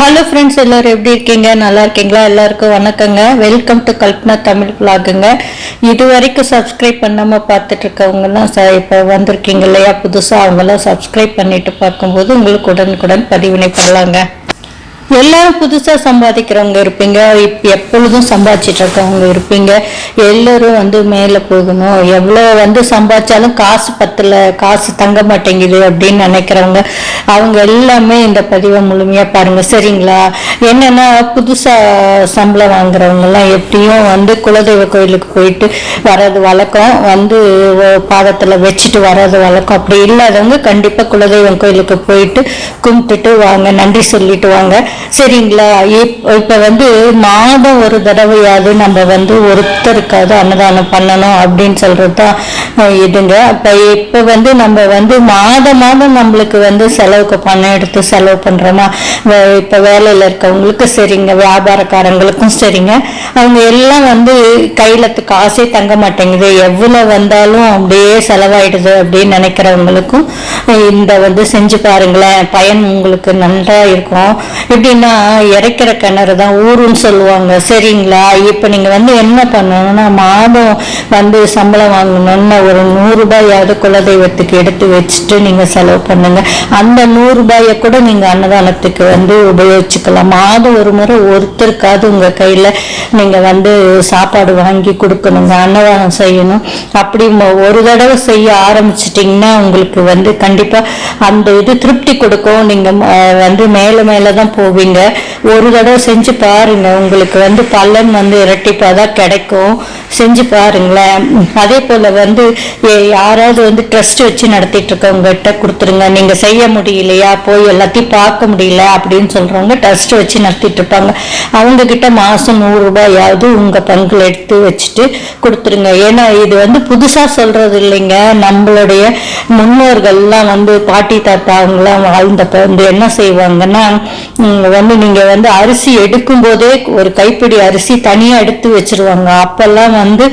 Hello friends எல்லோரும் எப்படி இருக்கீங்க? நல்லா இருக்கீங்களா? எல்லாருக்கும் வணக்கங்க. வெல்கம் டு கல்பனா தமிழ் பிளாகுங்க இது வரைக்கும் சப்ஸ்கிரைப் பண்ணாமல் பார்த்துட்டு இருக்கவங்கலாம் ச இப்போ வந்திருக்கீங்க இல்லையா? புதுசாக அவங்கெல்லாம் சப்ஸ்கிரைப் பண்ணிட்டு பார்க்கும்போது உங்களுக்கு உடனுக்குடன் பதிவினை பண்ணலாங்க. எல்லாரும் புதுசாக சம்பாதிக்கிறவங்க இருப்பீங்க. இப்போ எப்பொழுதும் சம்பாதிச்சிட்டு இருக்கவங்க இருப்பீங்க. எல்லாரும் வந்து மேலே போகணும். எவ்வளோ வந்து சம்பாதிச்சாலும் காசு பத்தல காசு தங்க மாட்டேங்குது அப்படின்னு நினைக்கிறவங்க அவங்க எல்லாமே இந்த பதிவை முழுமையாக பாருங்க. சரிங்களா? என்னன்னா புதுசாக சம்பளம் வாங்குறவங்கலாம் எப்படியும் வந்து குலதெய்வ கோயிலுக்கு போயிட்டு வர்றது வழக்கம். வந்து பாதத்தில் வச்சுட்டு வர்றது வழக்கம். அப்படி இல்லாதவங்க கண்டிப்பாக குலதெய்வம் கோயிலுக்கு போயிட்டு கும்பிட்டுட்டு வாங்க. நன்றி சொல்லிட்டு வாங்க. சரிங்களா? இப்- இப்போ வந்து மாதம் ஒரு தடவையாவது நம்ம வந்து ஒருத்தருக்காவது அன்னதானம் பண்ணணும் அப்படின்னு சொல்றது தான் இதுங்க. அப்ப இப்போ வந்து நம்ம வந்து மாதம் மாதம் நம்மளுக்கு வந்து செலவுக்கு பணம் எடுத்து செலவு பண்றோமா? வே- வேலையில் வேலையில இருக்கவங்களுக்கு சரிங்க வியாபாரக்காரங்களுக்கும் சரிங்க. அவங்க எல்லாம் வந்து கையில் காசே தங்க மாட்டேங்குது. எவ்வளோ வந்தாலும் அப்படியே செலவாயிடுது அப்படின்னு நினைக்கிறவங்களுக்கும் இந்த வந்து செஞ்சு பாருங்களேன். பயன் உங்களுக்கு நன்றாக இருக்கும். எப்படின்னா இறைக்கிற கிணறு தான் ஊருன்னு சொல்லுவாங்க. சரிங்களா? இப்போ நீங்கள் வந்து என்ன பண்ணணும்னா மாதம் வந்து சம்பளம் வாங்கணும்னு ஒரு நூறுரூபாயாவது குலதெய்வத்துக்கு எடுத்து வச்சுட்டு நீங்கள் செலவு பண்ணுங்க. அந்த நூறு ரூபாயை கூட நீங்கள் அன்னதானத்துக்கு வந்து உபயோகிச்சுக்கலாம். மாதம் ஒரு முறை ஒருத்தருக்காவது உங்கள் கையில் நீங்கள் வந்து சாப்பாடு வாங்கி கொடுக்கணுங்க. அன்னதானம் செய்யணும். அப்படி ஒரு தடவை செய்ய ஆரம்பிச்சிட்டிங்கன்னா உங்களுக்கு வந்து கண்டிப்பாக அந்த இது திருப்தி கொடுக்கும். நீங்கள் வந்து மேலே மேலே தான் போவீங்க. ஒரு தடவை செஞ்சு பாருங்க. உங்களுக்கு வந்து பலன் வந்து இரட்டிப்பா தான் கிடைக்கும். செஞ்சு பாருங்களேன். அதே போல வந்து யாராவது வந்து ட்ரஸ்ட் வச்சு நடத்திட்டு இருக்கவங்ககிட்ட கொடுத்துருங்க. நீங்க செய்ய முடியலையா? போய் எல்லாத்தையும் பார்க்க முடியல அப்படின்னு சொல்றவங்க ட்ரஸ்ட் வச்சு நடத்திட்டு இருப்பாங்க அவங்க கிட்ட மாசம் நூறு ரூபாயாவது உங்க பங்குல எடுத்து வச்சுட்டு கொடுத்துருங்க. ஏன்னா இது வந்து புதுசா சொல்றது இல்லைங்க. நம்மளுடைய முன்னோர்கள்லாம் வந்து பாட்டி தாத்தா அவங்களாம் வாழ்ந்தப்ப வந்து என்ன செய்வாங்கன்னா வந்து நீங்க வந்து அரிசி எடுக்கும் போதே ஒரு கைப்பிடி அரிசி தனியா எடுத்து வச்சிருவாங்க. அப்பெல்லாம் வந்து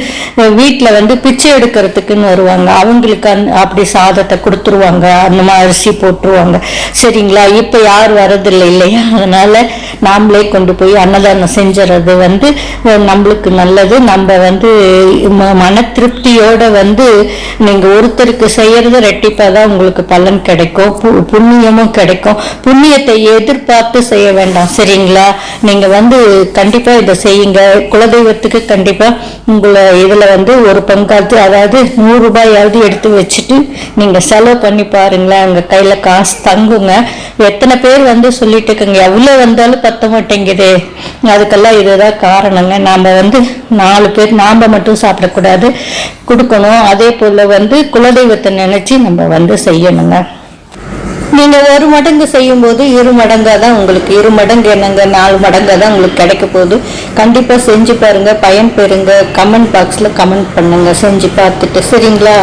வீட்டில் வந்து பிச்சை எடுக்கிறதுக்குன்னு வருவாங்க. அவங்களுக்கு அந் அப்படி சாதத்தை கொடுத்துருவாங்க. அந்த மாதிரி அரிசி போட்டுருவாங்க. சரிங்களா? இப்போ யார் வரதில்லை இல்லையா? அதனால் நாமளே கொண்டு போய் அன்னதானம் செஞ்சுறது வந்து நம்மளுக்கு நல்லது. நம்ம வந்து ம- மன திருப்தியோட வந்து நீங்கள் ஒருத்தருக்கு செய்யறது ரெட்டிப்பாக தான் உங்களுக்கு பலன் கிடைக்கும். பு- புண்ணியமும் கிடைக்கும். புண்ணியத்தை எதிர்பார்த்து செய்ய வேண்டாம். சரிங்களா? நீங்கள் வந்து கண்டிப்பாக இதை செய்யுங்க. குலதெய்வத்துக்கு கண்டிப்பாக உங்களை இதில் வந்து ஒரு பங்காத்து அதாவது நூறு ரூபாயாவது எடுத்து வச்சுட்டு நீங்கள் செலவு பண்ணி பாருங்களேன் அங்கே கையில் காசு தங்குங்க. எத்தனை பேர் வந்து சொல்லிட்டு இருக்கங்க எவ்வளோ வந்தாலும் பத்த மாட்டேங்குது. அதுக்கெல்லாம் இதுதான் காரணங்க. நாம் வந்து நாலு பேர் நாம் மட்டும் சாப்பிடக்கூடாது. கொடுக்கணும். அதே போல் வந்து குலதெய்வத்தை நினச்சி நம்ம வந்து செய்யணுங்க. நீங்க ஒரு மடங்கு செய்யும் போது இரு மடங்கா தான் உங்களுக்கு இரு மடங்கு என்னங்க நாலு மடங்கா தான் உங்களுக்கு கிடைக்க போகுது. கண்டிப்பா செஞ்சு பாருங்க பயன் பெறுங்க. கமெண்ட் பாக்ஸ்ல கமெண்ட் பண்ணுங்க. செஞ்சு பார்த்துட்டு சரிங்களா?